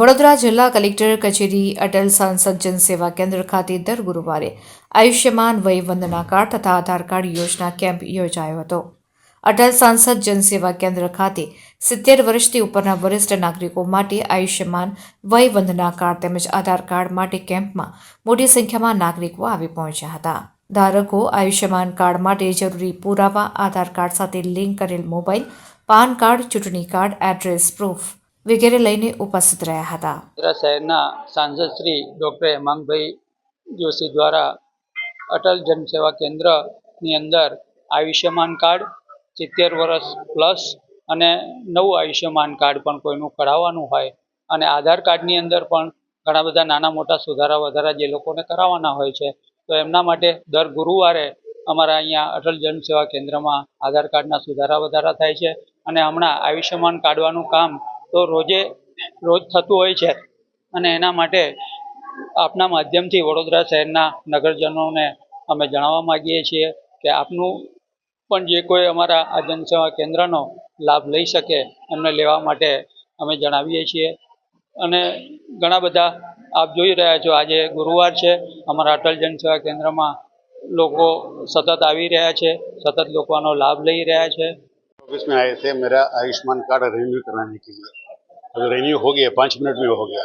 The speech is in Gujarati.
વડોદરા જિલ્લા કલેક્ટર કચેરી અટલ સાંસદ જનસેવા કેન્દ્ર ખાતે દર ગુરુવારે આયુષ્યમાન વય વંદના કાર્ડ તથા આધાર કાર્ડ યોજના કેમ્પ યોજાયો હતો. અટલ સાંસદ જનસેવા કેન્દ્ર ખાતે સિત્તેર વર્ષથી ઉપરના વરિષ્ઠ નાગરિકો માટે આયુષ્યમાન વય વંદના કાર્ડ તેમજ આધાર કાર્ડ માટે કેમ્પમાં મોટી સંખ્યામાં નાગરિકો આવી પહોંચ્યા હતા. ધારકો આયુષ્યમાન કાર્ડ માટે જરૂરી પુરાવા, આધાર કાર્ડ સાથે લિંક કરેલ મોબાઈલ, પાન કાર્ડ, ચૂંટણી કાર્ડ, એડ્રેસ, પ્રૂફ વગેરે લઈને ઉપસ્થિત રહ્યા હતા. શહેરના સાંસદ શ્રી ડૉક્ટર હેમાંગભાઈ જોશી દ્વારા અટલ જનસેવા કેન્દ્રની અંદર આયુષ્યમાન કાર્ડ, સિત્તેર વર્ષ પ્લસ અને નવું આયુષ્યમાન કાર્ડ પણ કોઈનું કરાવવાનું હોય અને આધાર કાર્ડની અંદર પણ ઘણા બધા નાના મોટા સુધારા વધારા જે લોકોને કરાવવાના હોય છે, તો એમના માટે દર ગુરુવારે અમારા અહીંયા અટલ જનસેવા કેન્દ્રમાં આધાર કાર્ડના સુધારા વધારા થાય છે અને હમણાં આયુષ્યમાન કાઢવાનું કામ તો રોજે, રોજ થતું હોય છે. અને એના માટે આપના માધ્યમથી વડોદરા શહેરના નગરજનોને અમે જણાવવા માગીએ છીએ કે આપનું પણ જે કોઈ અમારા આ જનસેવા કેન્દ્રનો લાભ લઈ શકે એમને લેવા માટે અમે જણાવીએ છીએ. અને ઘણા બધા આપ જોઈ રહ્યા છો, આજે ગુરુવાર છે, અમારા અટલ જનસેવા કેન્દ્રમાં લોકો સતત આવી રહ્યા છે, સતત લોકોનો લાભ લઈ રહ્યા છે. ઓફિસ મેં આયે મેરા આયુષ્માન કાર્ડ રિન્યુ કરવાની કે रिन्यू हो गया पाँच मिनट में हो गया